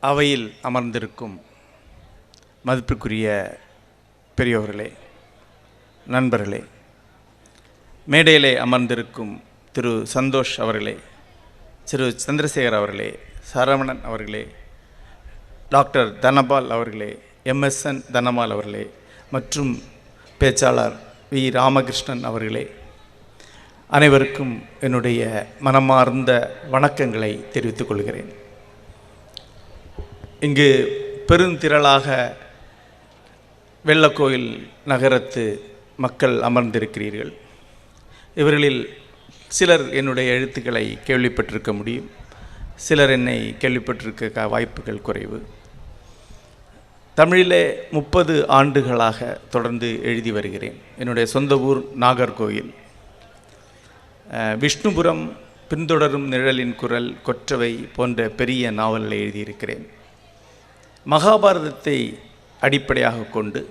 அவையில் அமர்ந்திருக்கும் மதிப்புக்குரிய பெரியோர்களே நண்பர்களே மேடையிலே அமர்ந்திருக்கும் திரு சந்தோஷ் அவர்களே திரு சந்திரசேகர் அவர்களே சரவணன் அவர்களே டாக்டர் தனபால் அவர்களே எம்எஸ்என் தனபால் அவர்களே மற்றும் பேச்சாளர் வி. ராமகிருஷ்ணன் அவர்களே அனைவருக்கும் என்னுடைய மனமார்ந்த வணக்கங்களை தெரிவித்துக் கொள்கிறேன். இங்கு பெருந்திரளாக வெள்ளக்கோயில் நகரத்து மக்கள் அமர்ந்திருக்கிறீர்கள். இவர்களில் சிலர் என்னுடைய எழுத்துக்களை கேள்விப்பட்டிருக்க முடியும். சிலர் என்னை கேள்விப்பட்டிருக்க வாய்ப்புகள் குறைவு. தமிழிலே முப்பது ஆண்டுகளாக தொடர்ந்து எழுதி வருகிறேன். என்னுடைய சொந்த ஊர் நாகர்கோயில் விஷ்ணுபுரம் பின்தொடரும் நிழலின் குரல் கொற்றவை போன்ற பெரிய நாவல்களை எழுதியிருக்கிறேன். மகாபாரதத்தை அடிப்படையாக கொண்டு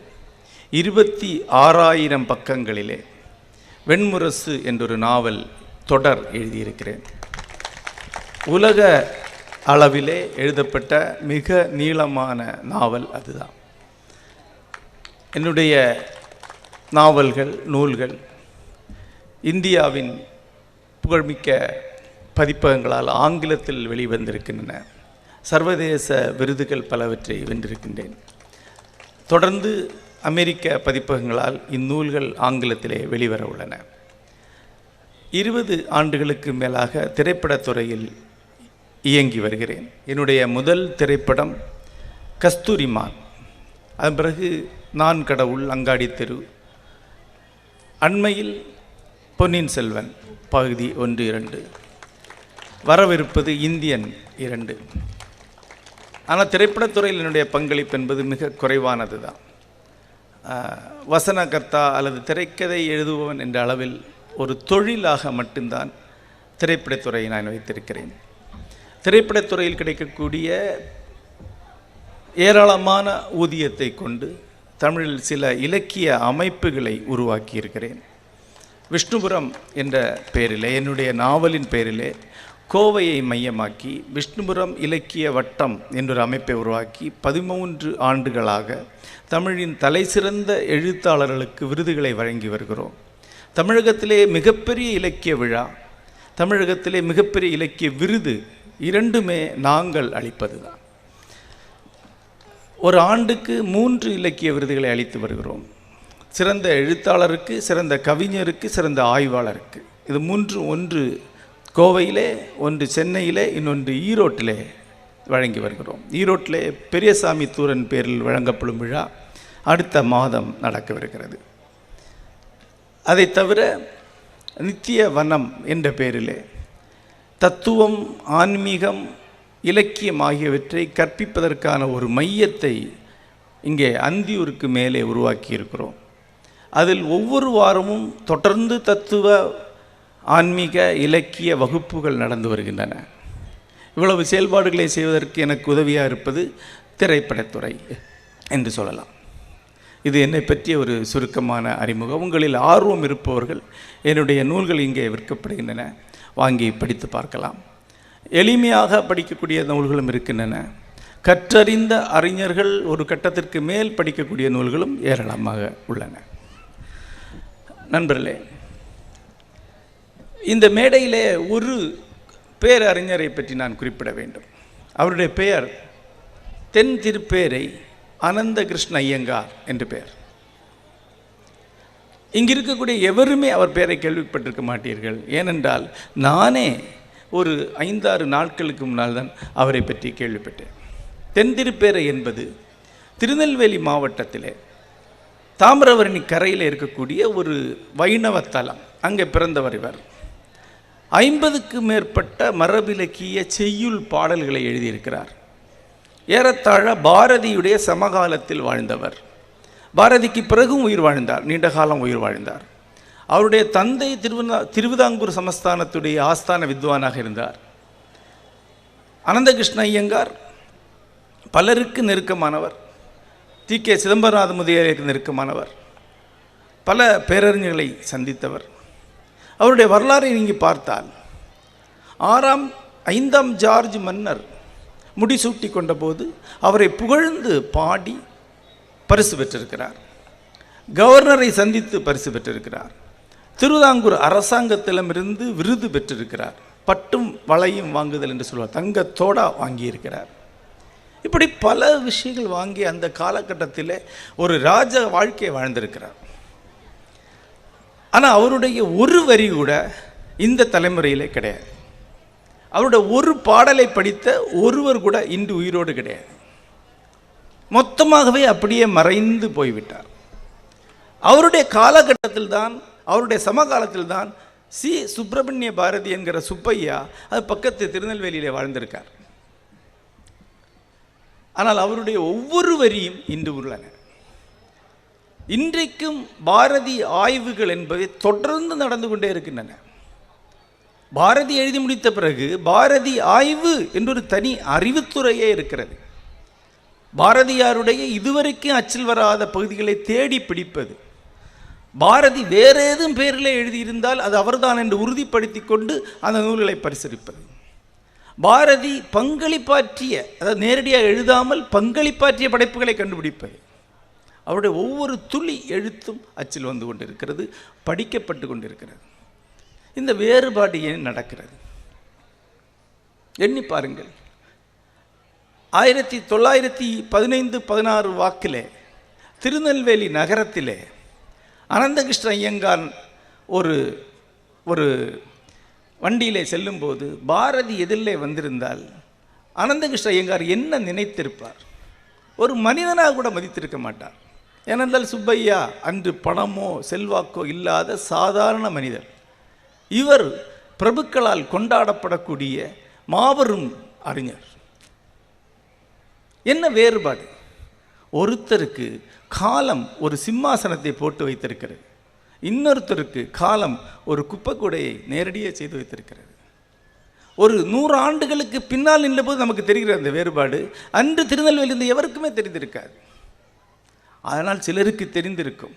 இருபத்தி ஆறாயிரம் பக்கங்களிலே வெண்முரசு என்றொரு நாவல் தொடர் எழுதியிருக்கிறேன். உலக அளவிலே எழுதப்பட்ட மிக நீளமான நாவல் அதுதான். என்னுடைய நாவல்கள் நூல்கள் இந்தியாவின் புகழ்மிக்க பதிப்பகங்களால் ஆங்கிலத்தில் வெளிவந்திருக்கின்றன. சர்வதேச விருதுகள் பலவற்றை வென்றிருக்கின்றேன். தொடர்ந்து அமெரிக்க பதிப்பகங்களால் இந்நூல்கள் ஆங்கிலத்திலே வெளிவர உள்ளன. இருபது ஆண்டுகளுக்கு மேலாக திரைப்படத் துறையில் இயங்கி வருகிறேன். என்னுடைய முதல் திரைப்படம் கஸ்தூரிமான் அதன் பிறகு நான் கடவுள் அங்காடி தெரு அண்மையில் பொன்னியின் செல்வன் பகுதி ஒன்று இரண்டு. வரவிருப்பது இந்தியன் இரண்டு. ஆனால் திரைப்படத்துறையில் என்னுடைய பங்களிப்பு என்பது மிக குறைவானது தான் வசனகர்த்தா அல்லது திரைக்கதை எழுதுபவன் என்ற அளவில் ஒரு தொழிலாக மட்டும்தான் திரைப்படத்துறையை நான் வைத்திருக்கிறேன். திரைப்படத்துறையில் கிடைக்கக்கூடிய ஏராளமான ஊதியத்தை கொண்டு தமிழில் சில இலக்கிய அமைப்புகளை உருவாக்கியிருக்கிறேன். விஷ்ணுபுரம் என்ற பெயரிலே என்னுடைய நாவலின் பெயரிலே கோவையை மையமாக்கி விஷ்ணுபுரம் இலக்கிய வட்டம் என்றொரு அமைப்பை உருவாக்கி பதிமூன்று ஆண்டுகளாக தமிழின் தலைசிறந்த எழுத்தாளர்களுக்கு விருதுகளை வழங்கி வருகிறோம். தமிழகத்திலே மிகப்பெரிய இலக்கிய விழா தமிழகத்திலே மிகப்பெரிய இலக்கிய விருது இரண்டுமே நாங்கள் அளிப்பது தான் ஒரு ஆண்டுக்கு மூன்று இலக்கிய விருதுகளை அளித்து வருகிறோம். சிறந்த எழுத்தாளருக்கு சிறந்த கவிஞருக்கு சிறந்த ஆய்வாளருக்கு. இது மூன்று ஒன்று கோவையிலே ஒன்று சென்னையிலே இன்னொன்று ஈரோட்டிலே வழங்கி வருகிறோம். ஈரோட்டிலே பெரியசாமி தூரன் பேரில் வழங்கப்படும் விழா அடுத்த மாதம் நடக்கவிருக்கிறது அதை தவிர நித்திய வனம் என்ற பெயரிலே தத்துவம் ஆன்மீகம் இலக்கியம் ஆகியவற்றை கற்பிப்பதற்கான ஒரு மையத்தை இங்கே அந்தியூருக்கு மேலே உருவாக்கி இருக்கிறோம் அதில் ஒவ்வொரு வாரமும் தொடர்ந்து தத்துவ ஆன்மீக இலக்கிய வகுப்புகள் நடந்து வருகின்றன. இவ்வளவு செயல்பாடுகளை செய்வதற்கு எனக்கு உதவியாக இருப்பது திரைப்படத்துறை என்று சொல்லலாம். இது என்னை பற்றிய ஒரு சுருக்கமான அறிமுகம். உங்களில் ஆர்வம் இருப்பவர்கள் என்னுடைய நூல்கள் இங்கே விற்கப்படுகின்றன. வாங்கி படித்து பார்க்கலாம். எளிமையாக படிக்கக்கூடிய நூல்களும் இருக்கின்றன. கற்றறிந்த அறிஞர்கள் ஒரு கட்டத்திற்கு மேல் படிக்கக்கூடிய நூல்களும் ஏராளமாக உள்ளன. நண்பர்களே இந்த மேடையிலே ஒரு பேரறிஞரை பற்றி நான் குறிப்பிட வேண்டும். அவருடைய பெயர் தென் திருப்பேரை அனந்த கிருஷ்ண ஐயங்கார் என்று பெயர். இங்கே இருக்கக்கூடிய எவருமே அவர் பெயரை கேள்விப்பட்டிருக்க மாட்டீர்கள். ஏனென்றால் நானே ஒரு ஐந்தாறு நாட்களுக்கு முன்னால் தான் அவரை பற்றி கேள்விப்பட்டேன். தென் திருப்பேரை என்பது திருநெல்வேலி மாவட்டத்திலே தாமிரவரணி கரையில் இருக்கக்கூடிய ஒரு வைணவ தலம் அங்கே பிறந்தவர் இவர். ஐம்பதுக்கு மேற்பட்ட மரபிலக்கிய செய்யுள் பாடல்களை எழுதியிருக்கிறார். ஏறத்தாழ பாரதியுடைய சமகாலத்தில் வாழ்ந்தவர். பாரதிக்கு பிறகும் உயிர் வாழ்ந்தார் நீண்ட காலம் உயிர் வாழ்ந்தார். அவருடைய தந்தை திருவிதா திருவிதாங்கூர் சமஸ்தானத்துடைய ஆஸ்தான வித்வானாக இருந்தார். அனந்தகிருஷ்ண ஐயங்கார் பலருக்கு நெருக்கமானவர். D K Chidambaranatha முதலியாருக்கு நெருக்கமானவர். பல பேரறிஞர்களை சந்தித்தவர். அவருடைய வரலாறை நீங்கள் பார்த்தால் ஆறாம் ஐந்தாம் ஜார்ஜ் மன்னர் முடிசூட்டி கொண்டபோது அவரை புகழ்ந்து பாடி பரிசு பெற்றிருக்கிறார். கவர்னரை சந்தித்து பரிசு பெற்றிருக்கிறார். திருவிதாங்கூர் அரசாங்கத்திடமிருந்து விருது பெற்றிருக்கிறார். பட்டும் வளையும் வாங்குதல் என்று சொல்வார். தங்கத்தோடா வாங்கியிருக்கிறார். இப்படி பல விஷயங்கள் வாங்கி அந்த காலகட்டத்தில் ஒரு ராஜ வாழ்க்கையை வாழ்ந்திருக்கிறார். ஆனால் அவருடைய ஒரு வரி கூட இந்த தலைமுறையில் கிடையாது. அவருடைய ஒரு பாடலை படித்த ஒருவர் கூட இன்று உயிரோடு கிடையாது. மொத்தமாகவே அப்படியே மறைந்து போய்விட்டார். அவருடைய காலகட்டத்தில் தான் அவருடைய சமகாலத்தில் தான் சி. சுப்பிரமணிய பாரதி என்கிற சுப்பையா அது பக்கத்து திருநெல்வேலியில் வாழ்ந்திருக்கார். ஆனால் அவருடைய ஒவ்வொரு வரியும் இன்று உள்ளன. இன்றைக்கும் பாரதி ஆய்வுகள் என்பவை தொடர்ந்து நடந்து கொண்டே இருக்கின்றன. பாரதி எழுதி முடித்த பிறகு பாரதி ஆய்வு என்றொரு தனி அறிவுத்துறையே இருக்கிறது. பாரதியாருடைய இதுவரைக்கும் அச்சில் வராத பகுதிகளை தேடி பிடிப்பது. பாரதி வேற ஏதும் பேரில் எழுதியிருந்தால் அது அவர்தான் என்று உறுதிப்படுத்தி கொண்டு அந்த நூல்களை பரிசீலிப்பது. பாரதி பங்களிப்பாற்றிய அதாவது நேரடியாக எழுதாமல் பங்களிப்பாற்றிய படைப்புகளை கண்டுபிடிப்பது. அவருடைய ஒவ்வொரு துளி எழுத்தும் அச்சில் வந்து கொண்டிருக்கிறது படிக்கப்பட்டு கொண்டிருக்கிறது. இந்த வேறுபாடு ஏன் நடக்கிறது? எண்ணி பாருங்கள். ஆயிரத்தி தொள்ளாயிரத்தி பதினைந்து பதினாறு வாக்கிலே திருநெல்வேலி நகரத்திலே அனந்தகிருஷ்ண ஐயங்கார் ஒரு ஒரு வண்டியிலே செல்லும்போது பாரதி எதிரிலே வந்திருந்தால் அனந்தகிருஷ்ண ஐயங்கார் என்ன நினைத்திருப்பார்? ஒரு மனிதனாக கூட மதித்திருக்க மாட்டார். ஏனென்றால் சுப்பையா அன்று பணமோ செல்வாக்கோ இல்லாத சாதாரண மனிதர். இவர் பிரபுக்களால் கொண்டாடப்படக்கூடிய மாபெரும் அறிஞர். என்ன வேறுபாடு? ஒருத்தருக்கு காலம் ஒரு சிம்மாசனத்தை போட்டு வைத்திருக்கிறது. இன்னொருத்தருக்கு காலம் ஒரு குப்பைக்கூடையை நேரடியாக செய்து வைத்திருக்கிறது. ஒரு நூறு ஆண்டுகளுக்கு பின்னால் நின்றபோது நமக்கு தெரிகிற அந்த வேறுபாடு அன்று திருநெல்வேலி இருந்து எவருக்குமே தெரிந்திருக்காது. அதனால் சிலருக்கு தெரிந்திருக்கும்.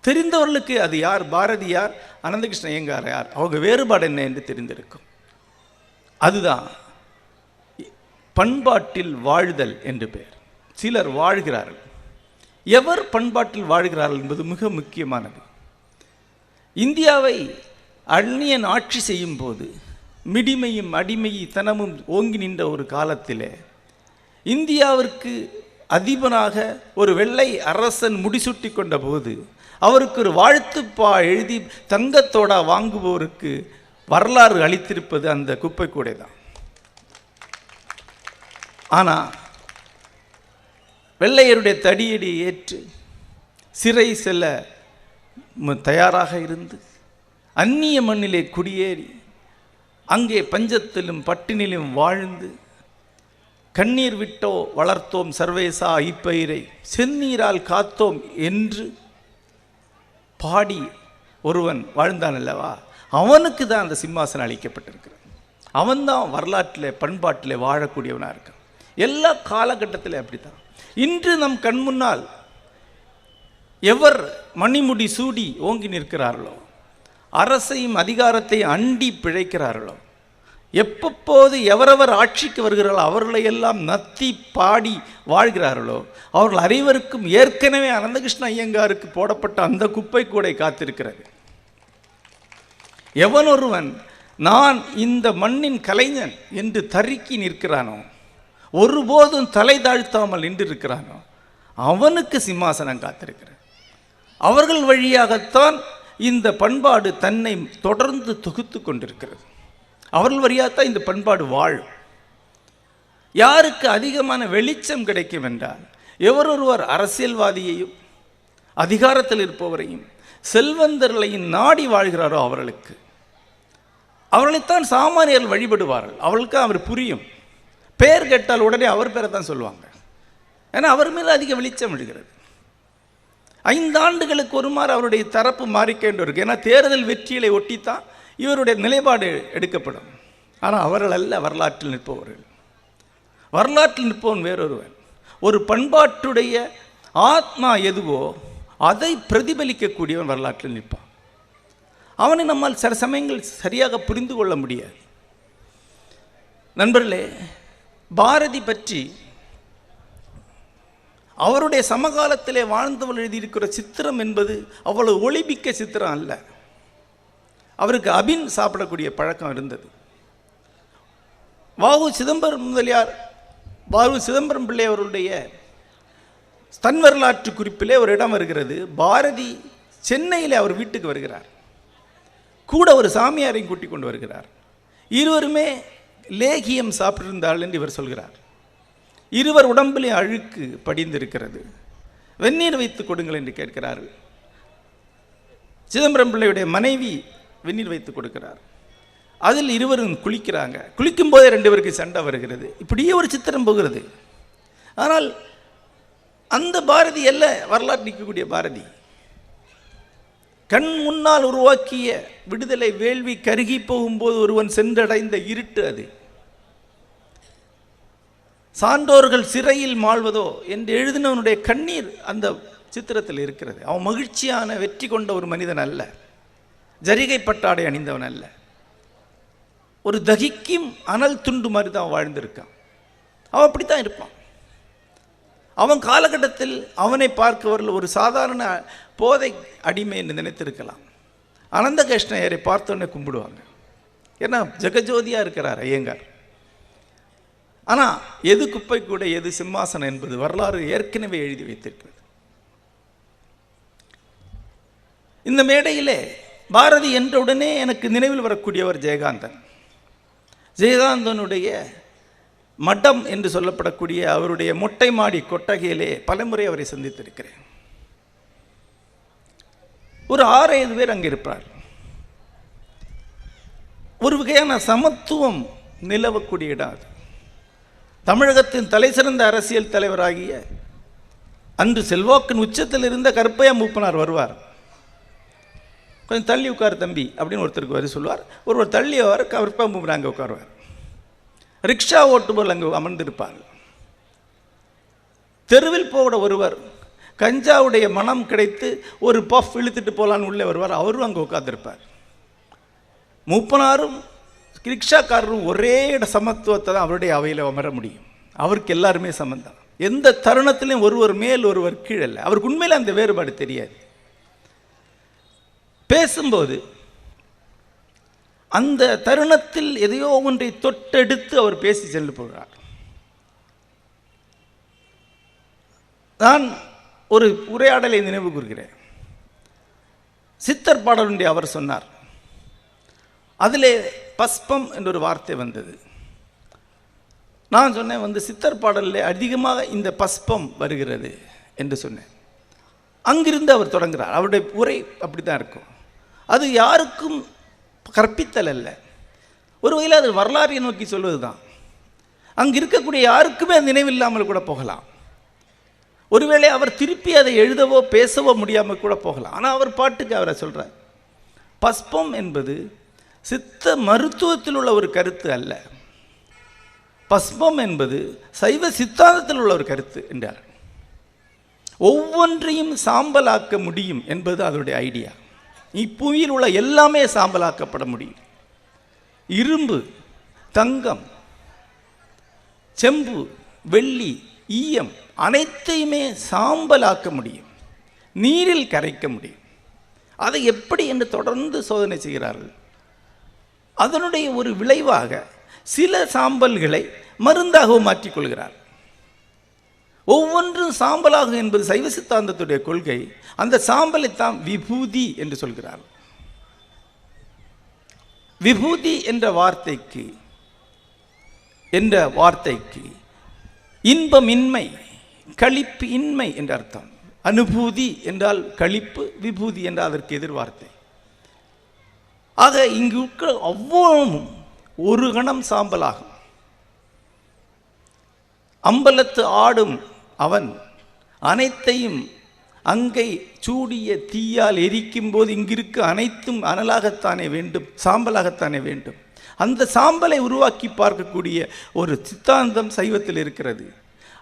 தெரிந்தவர்களுக்கு அது யார்? பாரதி யார்? அனந்தகிருஷ்ண ஐயங்கார் யார்? அவங்க வேறுபாடு என்ன என்று தெரிந்திருக்கும். அதுதான் பண்பாட்டில் வாழ்தல் என்று பெயர். சிலர் வாழ்கிறார்கள். எவர் பண்பாட்டில் வாழ்கிறார்கள் என்பது மிக முக்கியமானது. இந்தியாவை அந்நியன் ஆட்சி செய்யும் போது மிடிமையும் அடிமைத்தனமும் ஓங்கி நின்ற ஒரு காலத்தில் இந்தியாவிற்கு அதிபனாக ஒரு வெள்ளை அரசன் முடிசூட்டி கொண்ட போது அவருக்கு ஒரு வாழ்த்துப்பா எழுதி தங்கத்தோடா வாங்குபவருக்கு வரலாறு அளித்திருப்பது அந்த குப்பை கூடை தான் ஆனால் வெள்ளையருடைய தடியடி ஏற்று சிறை செல்ல தயாராக இருந்து அந்நிய மண்ணிலே குடியேறி அங்கே பஞ்சத்திலும் பட்டினிலும் வாழ்ந்து கண்ணீர் விட்டோ வளர்த்தோம் சர்வேசா ஐப்பயிரை செந்நீரால் காத்தோம் என்று பாடி ஒருவன் வாழ்ந்தான் அல்லவா? அவனுக்கு தான் அந்த சிம்மாசனம் அளிக்கப்பட்டிருக்கிறது. அவன்தான் வரலாற்றில் பண்பாட்டில் வாழக்கூடியவனாக இருக்கான். எல்லா காலகட்டத்திலே அப்படித்தான். இன்று நம் கண் முன்னால் எவர் மணிமுடி சூடி ஓங்கி நிற்கிறார்களோ அரசையும் அதிகாரத்தை அண்டி பிழைக்கிறார்களோ எப்பப்போது எவரவர் ஆட்சிக்கு வருகிறார்களோ அவர்களை எல்லாம் நத்தி பாடி வாழ்கிறார்களோ அவர்கள் அனைவருக்கும் ஏற்கனவே அனந்தகிருஷ்ண ஐயங்காருக்கு போடப்பட்ட அந்த குப்பை கூடை காத்திருக்கிறது. எவன் ஒருவன் நான் இந்த மண்ணின் கலைஞன் என்று தருக்கி நிற்கிறானோ ஒருபோதும் தலை தாழ்த்தாமல் நின்றிருக்கிறானோ அவனுக்கு சிம்மாசனம் காத்திருக்கிறது. அவர்கள் வழியாகத்தான் இந்த பண்பாடு தன்னை தொடர்ந்து தொகுத்து கொண்டிருக்கிறது. அவர்கள் வழியாகத்தான் இந்த பண்பாடு வாழும். யாருக்கு அதிகமான வெளிச்சம் கிடைக்கும் என்றால் எவரொருவர் அரசியல்வாதியையும் அதிகாரத்தில் இருப்பவரையும் செல்வந்தர்களையும் நாடி வாழ்கிறாரோ அவர்களுக்கு. அவர்களைத்தான் சாமானியர்கள் வழிபடுவார்கள். அவர்களுக்கு அவர் புரியும். பெயர் கேட்டால் உடனே அவர் பேரை தான் சொல்லுவாங்க. ஏன்னா அவர் மேலே அதிக வெளிச்சம் விழுகிறது. ஐந்தாண்டுகளுக்கு ஒருமாறு அவருடைய தரப்பு மாறிக்கொண்டு இருக்கு ஏன்னா தேர்தல் வெற்றிகளை ஒட்டித்தான் இவருடைய நிலைப்பாடு எடுக்கப்படும். ஆனால் அவர்கள் அல்ல வரலாற்றில் நிற்பவர்கள். வரலாற்றில் நிற்பவன் வேறொருவன். ஒரு பண்பாட்டுடைய ஆத்மா எதுவோ அதை பிரதிபலிக்கக்கூடியவன் வரலாற்றில் நிற்பான். அவனை நம்மால் சில சமயங்கள் சரியாக புரிந்து கொள்ள முடியாது. நண்பர்களே பாரதி பற்றி அவருடைய சமகாலத்திலே வாழ்ந்தவள் எழுதியிருக்கிற சித்திரம் என்பது அவ்வளவு ஒளிமிக்க சித்திரம் அல்ல. அவருக்கு அபின் சாப்பிடக்கூடிய பழக்கம் இருந்தது. வாவு சிதம்பரம் முதலியார் வாவு சிதம்பரம் பிள்ளை அவருடைய தன் வரலாற்று குறிப்பிலே ஒரு இடம் வருகிறது. பாரதி சென்னையில் அவர் வீட்டுக்கு வருகிறார். கூட ஒரு சாமியாரையும் கூட்டிக் கொண்டு வருகிறார். இருவருமே லேகியம் சாப்பிட்டிருந்தாள் என்று இவர் சொல்கிறார். இருவர் உடம்பிலே அழுக்கு படிந்திருக்கிறது. வெந்நீர் வைத்து கொடுங்கள் என்று கேட்கிறார்கள். சிதம்பரம் பிள்ளையுடைய மனைவி வெந்நீர் வைத்து கொடுக்கிறார். அதில் இருவரும் குளிக்கிறாங்க. குளிக்கும் போதே ரெண்டு பேருக்கு சண்டை வருகிறது. இப்படியே ஒரு சித்திரம் போகிறது. ஆனால் அந்த பாரதி அல்ல வரலாற்று நிற்கக்கூடிய பாரதி. கண் முன்னால் உருவாக்கிய விடுதலை வேள்வி கருகி போகும்போது ஒருவன் சென்றடைந்த இருட்டு அது. சான்றோர்கள் சிறையில் மாழ்வதோ என்று எழுதினவனுடைய கண்ணீர் அந்த சித்திரத்தில் இருக்கிறது. அவன் மகிழ்ச்சியான வெற்றி கொண்ட ஒரு மனிதன் அல்ல. ஜரிகை பட்டாடை அணிந்தவன் அல்ல. ஒரு தகிக்கும் அனல் துண்டு மாதிரி தான் வாழ்ந்திருக்கான். அவன் அப்படித்தான் இருப்பான். அவன் காலகட்டத்தில் அவனை பார்க்கவர்கள் ஒரு சாதாரண போதை அடிமை என்று நினைத்திருக்கலாம். அனந்த கிருஷ்ணயரை பார்த்தோன்னே கும்பிடுவாங்க. ஏன்னா ஜெகஜோதியாக இருக்கிறார் ஐயங்கார். ஆனால் எது குப்பை கூட எது சிம்மாசனம் என்பது வரலாறு ஏற்கனவே எழுதி வைத்திருக்கிறது. இந்த மேடையிலே பாரதி என்றவுடனே எனக்கு நினைவில் வரக்கூடியவர் ஜெயகாந்தன். ஜெயகாந்தனுடைய மடம் என்று சொல்லப்படக்கூடிய அவருடைய மொட்டை மாடி கொட்டகையிலே பலமுறை அவரை சந்தித்திருக்கிறேன். ஒரு ஆறு ஐந்து பேர் அங்கே இருப்பார் ஒரு வகையான சமத்துவம் நிலவக்கூடிய இடம் அது. தமிழகத்தின் தலைசிறந்த அரசியல் தலைவராகிய அன்று செல்வாக்கின் உச்சத்தில் இருந்த கருப்பையா மூப்பனார் வருவார். கொஞ்சம் தள்ளி உட்கார் தம்பி அப்படின்னு ஒருத்தருக்கு வரி சொல்லுவார். ஒருவர் தள்ளி அவர் கருப்பா மூப்பன் அங்கே உட்காருவார். ரிக்ஷா ஓட்டுபவர் அங்கே அமர்ந்திருப்பார். தெருவில் போட ஒருவர் கஞ்சாவுடைய மனம் கிடைத்து ஒரு பஃப் இழுத்துட்டு போகலான்னு உள்ளே வருவார். அவரும் அங்கே உட்காந்துருப்பார் மூப்பனாரும் ரிக்ஷாக்காரரும் ஒரே இட சமத்துவத்தை தான் அவருடைய அவையில் அமர முடியும். அவருக்கு எல்லாருமே சம்மந்தம் எந்த தருணத்திலையும் ஒருவர் மேல் ஒருவர் கீழே இல்லை அவருக்கு உண்மையில் அந்த வேறுபாடு தெரியாது. பேசும்போது அந்த தருணத்தில் எதையோ ஒன்றை தொட்டெடுத்து அவர் பேசி சென்று போகிறார். நான் ஒரு உரையாடலை நினைவு கூறுகிறேன். சித்தர் பாடலுடைய அவர் சொன்னார் அதிலே பஸ்பம் என்ற ஒரு வார்த்தை வந்தது. நான் சொன்னேன் வந்து சித்தர் பாடலில் அதிகமாக இந்த பஸ்பம் வருகிறது என்று சொன்னேன். அங்கிருந்து அவர் தொடங்குகிறார். அவருடைய உரை அப்படி தான் இருக்கும். அது யாருக்கும் கற்பித்தல் அல்ல. ஒரு வகையில் அது வரலாறை நோக்கி சொல்வது தான் அங்கே இருக்கக்கூடிய யாருக்குமே அது நினைவில்லாமல் கூட போகலாம். ஒருவேளை அவர் திருப்பி அதை எழுதவோ பேசவோ முடியாமல் கூட போகலாம். ஆனால் அவர் பாட்டுக்கு அவரை சொல்கிறார் பஸ்பம் என்பது சித்த மருத்துவத்தில் உள்ள ஒரு கருத்து அல்ல. பஸ்பம் என்பது சைவ சித்தாந்தத்தில் உள்ள ஒரு கருத்து என்றார். ஒவ்வொன்றையும் சாம்பலாக்க முடியும் என்பது அதனுடைய ஐடியா. இப்புவியில் உள்ள எல்லாமே சாம்பலாக்கப்பட முடியும். இரும்பு தங்கம் செம்பு வெள்ளி ஈயம் அனைத்தையுமே சாம்பலாக்க முடியும். நீரில் கரைக்க முடியும். அதை எப்படி என்று தொடர்ந்து சோதனை செய்கிறார்கள்? அதனுடைய ஒரு விளைவாக சில சாம்பல்களை மருந்தாகவும் மாற்றிக்கொள்கிறார். ஒவ்வொன்றும் சாம்பலாகும் என்பது சைவ சித்தாந்தத்துடைய கொள்கை. அந்த சாம்பலைத்தான் விபூதி என்று சொல்கிறார். விபூதி என்ற வார்த்தைக்கு என்ற வார்த்தைக்கு இன்பமின்மை களிப்பு இன்மை என்ற அர்த்தம். அனுபூதி என்றால் களிப்பு விபூதி என்றால் அதற்கு எதிர்வார்த்தை. ஆக இங்கு இருக்கிற அவ்வளவும் ஒரு கணம் சாம்பலாகும். அம்பலத்து ஆடும் அவன் அனைத்தையும் அங்கை சூடிய தீயால் எரிக்கும் போது இங்கிருக்க அனைத்தும் அனலாகத்தானே வேண்டும் சாம்பலாகத்தானே வேண்டும். அந்த சாம்பலை உருவாக்கி பார்க்கக்கூடிய ஒரு சித்தாந்தம் சைவத்தில் இருக்கிறது.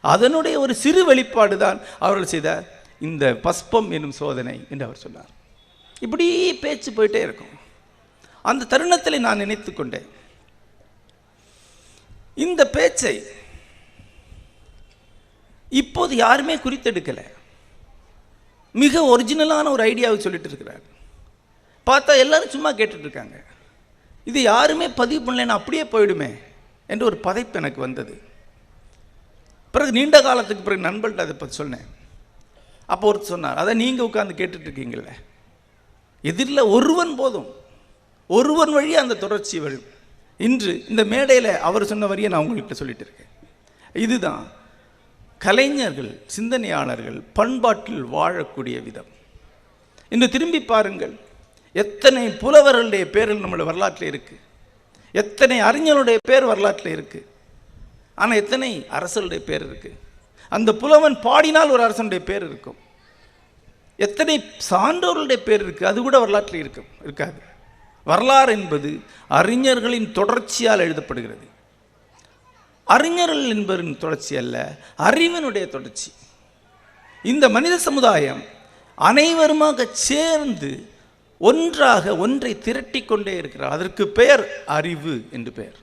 அதனுடைய ஒரு சிறு வெளிப்பாடு தான் அவர்கள் செய்த இந்த பஸ்பம் என்னும் சோதனை என்று அவர் சொன்னார். இப்படி பேச்சு போயிட்டே இருக்கும். அந்த தருணத்தில் நான் நினைத்து கொண்டேன். இந்த பேச்சை இப்போது யாருமே குறித்தெடுக்கலை. மிக ஒரிஜினலான ஒரு ஐடியாவை சொல்லிட்டு இருக்கிறார். பார்த்தா எல்லாரும் சும்மா கேட்டுட்ருக்காங்க இது யாருமே பதிவு பண்ணலைன்னா அப்படியே போயிடுமே என்று ஒரு பதைப்பு எனக்கு வந்தது. பிறகு நீண்ட காலத்துக்கு பிறகு நண்பர்கள்ட்ட அதை பற்றி சொன்னேன். அப்போ ஒருத்தர் சொன்னார் அதை நீங்கள் உட்காந்து கேட்டுட்ருக்கீங்கள எதிரில் ஒருவன் போதும். ஒருவன் வழி அந்த தொடர்ச்சி வரும். இன்று இந்த மேடையில் அவர் சொன்ன வரியை நான் உங்கள்கிட்ட சொல்லிட்டு இருக்கேன். இதுதான் கலைஞர்கள் சிந்தனையாளர்கள் பண்பாட்டில் வாழக்கூடிய விதம். இன்று திரும்பி பாருங்கள். எத்தனை புலவர்களுடைய பேர்கள் நம்மளுடைய வரலாற்றில் இருக்குது எத்தனை அறிஞருடைய பேர் வரலாற்றில் இருக்குது ஆனால் எத்தனை அரசருடைய பேர் இருக்குது அந்த புலவன் பாடினால் ஒரு அரசனுடைய பேர் இருக்கும். எத்தனை சான்றோர்களுடைய பேர் இருக்குது அது கூட வரலாற்றில் இருக்கும் இருக்காது. வரலாறு என்பது அறிஞர்களின் தொடர்ச்சியால் எழுதப்படுகிறது. அறிஞர்கள் என்பவரின் தொடர்ச்சி அல்ல அறிவனுடைய தொடர்ச்சி. இந்த மனித சமுதாயம் அனைவருமாக சேர்ந்து ஒன்றாக ஒன்றை திரட்டி கொண்டே இருக்கிறார். அதற்கு பெயர் அறிவு என்று பெயர்.